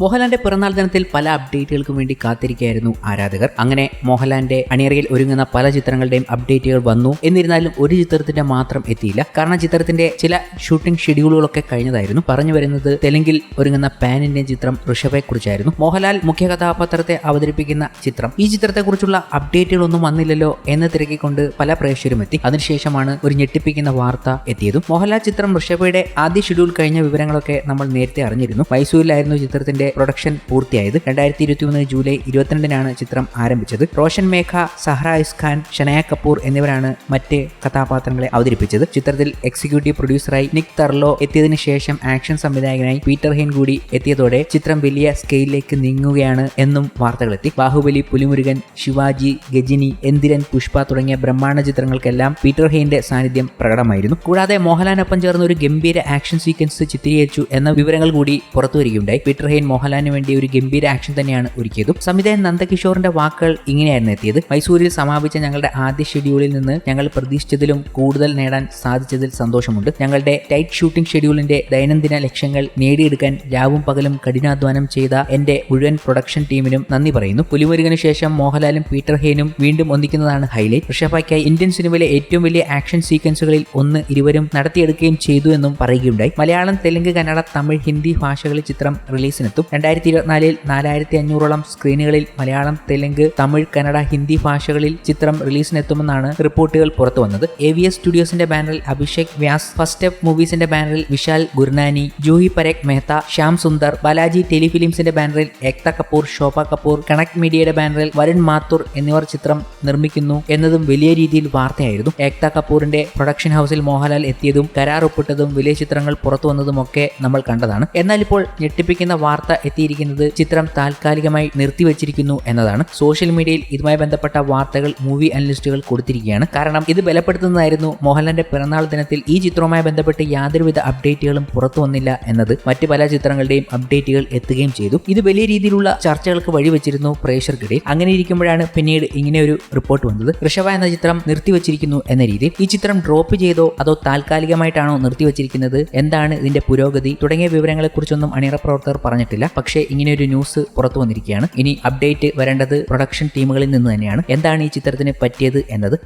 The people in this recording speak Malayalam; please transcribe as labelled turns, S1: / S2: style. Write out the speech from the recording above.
S1: മോഹൻലാലിന്റെ പിറന്നാൾ ദിനത്തിൽ പല അപ്ഡേറ്റുകൾക്കും വേണ്ടി കാത്തിരിക്കുകയായിരുന്നു ആരാധകർ. അങ്ങനെ മോഹൻലാലിന്റെ അണിയറയിൽ ഒരുങ്ങുന്ന പല ചിത്രങ്ങളുടെയും അപ്ഡേറ്റുകൾ വന്നു. എന്നിരുന്നാലും ഒരു ചിത്രത്തിന്റെ മാത്രം എത്തിയില്ല. കാരണം ചിത്രത്തിന്റെ ചില ഷൂട്ടിംഗ് ഷെഡ്യൂളുകളൊക്കെ കഴിഞ്ഞതായിരുന്നു. പറഞ്ഞു വരുന്നത് തെലുങ്കിൽ ഒരുങ്ങുന്ന പാൻ ഇന്ത്യൻ ചിത്രം ഋഷഭയെ കുറിച്ചായിരുന്നു. മോഹൻലാൽ മുഖ്യ കഥാപാത്രത്തെ അവതരിപ്പിക്കുന്ന ചിത്രം. ഈ ചിത്രത്തെക്കുറിച്ചുള്ള അപ്ഡേറ്റുകളൊന്നും വന്നില്ലല്ലോ എന്ന് തിരക്കിക്കൊണ്ട് പല പ്രേക്ഷകരും എത്തി. അതിനുശേഷമാണ് ഒരു ഞെട്ടിപ്പിക്കുന്ന വാർത്ത എത്തിയതും. മോഹൻലാൽ ചിത്രം ഋഷഭയുടെ ആദ്യ ഷെഡ്യൂൾ കഴിഞ്ഞ വിവരങ്ങളൊക്കെ നമ്മൾ നേരത്തെ അറിഞ്ഞിരുന്നു. മൈസൂരിലായിരുന്നു ചിത്രത്തിന്റെ പ്രൊഡക്ഷൻ പൂർത്തിയായത്. രണ്ടായിരത്തി ഇരുപത്തി മൂന്ന് ജൂലൈ ഇരുപത്തിരണ്ടിനാണ് ചിത്രം ആരംഭിച്ചത്. റോഷൻ മേഘ സഹ്ര ഖാൻ ഷനയ കപൂർ എന്നിവരാണ് മറ്റ് കഥാപാത്രങ്ങളെ അവതരിപ്പിച്ചത്. ചിത്രത്തിൽ എക്സിക്യൂട്ടീവ് പ്രൊഡ്യൂസറായി നിക് തർലോ എത്തിയതിനു ശേഷം ആക്ഷൻ സംവിധായകനായി പീറ്റർ ഹെൻ കൂടി എത്തിയതോടെ ചിത്രം വലിയ സ്കെയിലിലേക്ക് നീങ്ങുകയാണ് എന്നും വാർത്തകളെത്തി. ബാഹുബലി പുലിമുരുകൻ ശിവാജി ഗജിനി എന്തിരൻ പുഷ്പ തുടങ്ങിയ ബ്രഹ്മാണ്ഡ ചിത്രങ്ങൾക്കെല്ലാം പീറ്റർ ഹെയിന്റെ സാന്നിധ്യം പ്രകടമായിരുന്നു. കൂടാതെ മോഹൻലാലിനൊപ്പം ചേർന്ന് ഒരു ഗംഭീര ആക്ഷൻ സീക്വൻസ് ചിത്രീകരിച്ചു എന്ന വിവരങ്ങൾ കൂടി പുറത്തുവരികയുണ്ടായി. പീറ്റർ ഹെയിൻ മോഹൻലാലിന് വേണ്ടി ഒരു ഗംഭീര ആക്ഷൻ തന്നെയാണ് ഒരുക്കിയതും. സംവിധായകൻ നന്ദകിഷോറിന്റെ വാക്കുകൾ ഇങ്ങനെയായിരുന്നു എത്തിയത്. മൈസൂരിൽ സമാപിച്ച ഞങ്ങളുടെ ആദ്യ ഷെഡ്യൂളിൽ നിന്ന് ഞങ്ങൾ പ്രതീക്ഷിച്ചതിലും കൂടുതൽ നേടാൻ സാധിച്ചതിൽ സന്തോഷമുണ്ട്. ഞങ്ങളുടെ ടൈറ്റ് ഷൂട്ടിംഗ് ഷെഡ്യൂളിന്റെ ദൈനംദിന ലക്ഷ്യങ്ങൾ നേടിയെടുക്കാൻ രാവും പകലും കഠിനാധ്വാനം ചെയ്ത എന്റെ മുഴുവൻ പ്രൊഡക്ഷൻ ടീമിനും നന്ദി പറയുന്നു. പുലിമുരുകന് ശേഷം മോഹൻലാലും പീറ്റർ ഹെയ്നും വീണ്ടും ഒന്നിക്കുന്നതാണ് ഹൈലൈറ്റ് ഋഷഭയ്ക്കായി ഇന്ത്യൻ സിനിമയിലെ ഏറ്റവും വലിയ ആക്ഷൻ സീക്വൻസുകളിൽ ഒന്ന് ഇരുവരും നടത്തിയെടുക്കുകയും ചെയ്തു എന്നും പറയുകയുണ്ടായി. മലയാളം തെലുങ്ക് കന്നഡ തമിഴ് ഹിന്ദി ഭാഷകളിൽ ചിത്രം റിലീസിനെത്തും രണ്ടായിരത്തി ഇരുപത്തിനാലിൽ നാലായിരത്തി അഞ്ഞൂറോളം സ്ക്രീനുകളിൽ മലയാളം തെലുങ്ക് തമിഴ് കന്നഡ ഹിന്ദി ഭാഷകളിൽ ചിത്രം റിലീസിനെത്തുമെന്നാണ് റിപ്പോർട്ടുകൾ പുറത്തു വന്നത്. എ വി എസ് സ്റ്റുഡിയോസിന്റെ ബാനറിൽ അഭിഷേക് വ്യാസ് ഫസ്റ്റ് സ്റ്റെപ്പ് മൂവീസിന്റെ ബാനറിൽ വിശാൽ ഗുർനാനി ജൂഹി പരേഖ് മെഹ്ത ശ്യാം സുന്ദർ ബാലാജി ടെലിഫിലിംസിന്റെ ബാനറിൽ ഏക്ത കപൂർ ശോഭ കപൂർ കണക്ട് മീഡിയയുടെ ബാനറിൽ വരുൺ മാത്തൂർ എന്നിവർ ചിത്രം നിർമ്മിക്കുന്നു എന്നതും വലിയ രീതിയിൽ വാർത്തയായിരുന്നു. ഏക്ത കപൂറിന്റെ പ്രൊഡക്ഷൻ ഹൗസിൽ മോഹൻലാൽ എത്തിയതും കരാർ ഒപ്പിട്ടതും വലിയ ചിത്രങ്ങൾ പുറത്തു വന്നതുമൊക്കെ നമ്മൾ കണ്ടതാണ്. എന്നാൽ ഇപ്പോൾ ഞെട്ടിപ്പിക്കുന്ന വാർത്ത എത്തിയിരിക്കുന്നത് ചിത്രം താൽക്കാലികമായി നിർത്തിവച്ചിരിക്കുന്നു എന്നതാണ്. സോഷ്യൽ മീഡിയയിൽ ഇതുമായി ബന്ധപ്പെട്ട വാർത്തകൾ മൂവി അനലിസ്റ്റുകൾ കൊടുത്തിരിക്കുകയാണ്. കാരണം ഇത് ബലപ്പെടുത്തുന്നതായിരുന്നു മോഹൻലാലിന്റെ പിറന്നാൾ ദിനത്തിൽ ഈ ചിത്രവുമായി ബന്ധപ്പെട്ട് യാതൊരുവിധ അപ്ഡേറ്റുകളും പുറത്തു വന്നില്ല എന്നത് മറ്റ് പല ചിത്രങ്ങളുടെയും അപ്ഡേറ്റുകൾ എത്തുകയും ചെയ്തു. ഇത് വലിയ രീതിയിലുള്ള ചർച്ചകൾക്ക് വഴിവെച്ചിരുന്നു പ്രേക്ഷകർക്കിടയിൽ. അങ്ങനെ ഇരിക്കുമ്പോഴാണ് പിന്നീട് ഇങ്ങനെ ഒരു റിപ്പോർട്ട് വന്നത്. ഋഷവ എന്ന ചിത്രം നിർത്തിവച്ചിരിക്കുന്നു എന്ന രീതിയിൽ ഈ ചിത്രം ഡ്രോപ്പ് ചെയ്തോ അതോ താൽക്കാലികമായിട്ടാണോ നിർത്തിവച്ചിരിക്കുന്നത്? എന്താണ് ഇതിന്റെ പുരോഗതി? തുടങ്ങിയ വിവരങ്ങളെക്കുറിച്ചൊന്നും അണിയറ പ്രവർത്തകർ പറഞ്ഞിട്ടില്ല. പക്ഷേ ഇങ്ങനെ ഒരു ന്യൂസ് പുറത്തു വന്നിരിക്കുകയാണ്. ഇനി അപ്ഡേറ്റ് വരേണ്ടത് പ്രൊഡക്ഷൻ ടീമുകളിൽ നിന്ന് തന്നെയാണ്. എന്താണ് ഈ ചിത്രത്തിന് പറ്റിയത് എന്നത്